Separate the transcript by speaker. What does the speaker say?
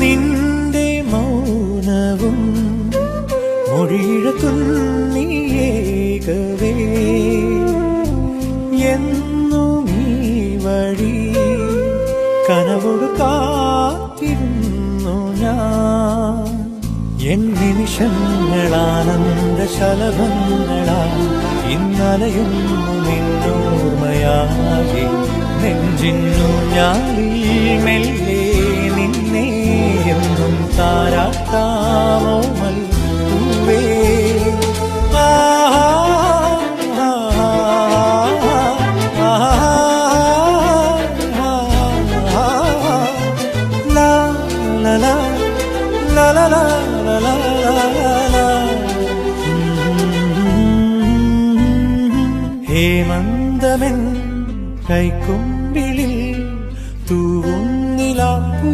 Speaker 1: നിന്റെ മൗനവും മൊഴിഴ തുന്നിയേകവേ എന്നും ഈ വഴി കനവോട് കാത്തിരുന്നു ഞാൻ. എൻ നിമിഷങ്ങളാനന്ദ ശലഭങ്ങളാ ഇന്നലയുന്നു നിന്നോർമ്മയാകെ നെഞ്ചിന്നു ഞാനീ മെല്ലെ താരാട്ടാമോ കൈക്കുമ്പിളിൽ തൂവും നിലാപ്പൂ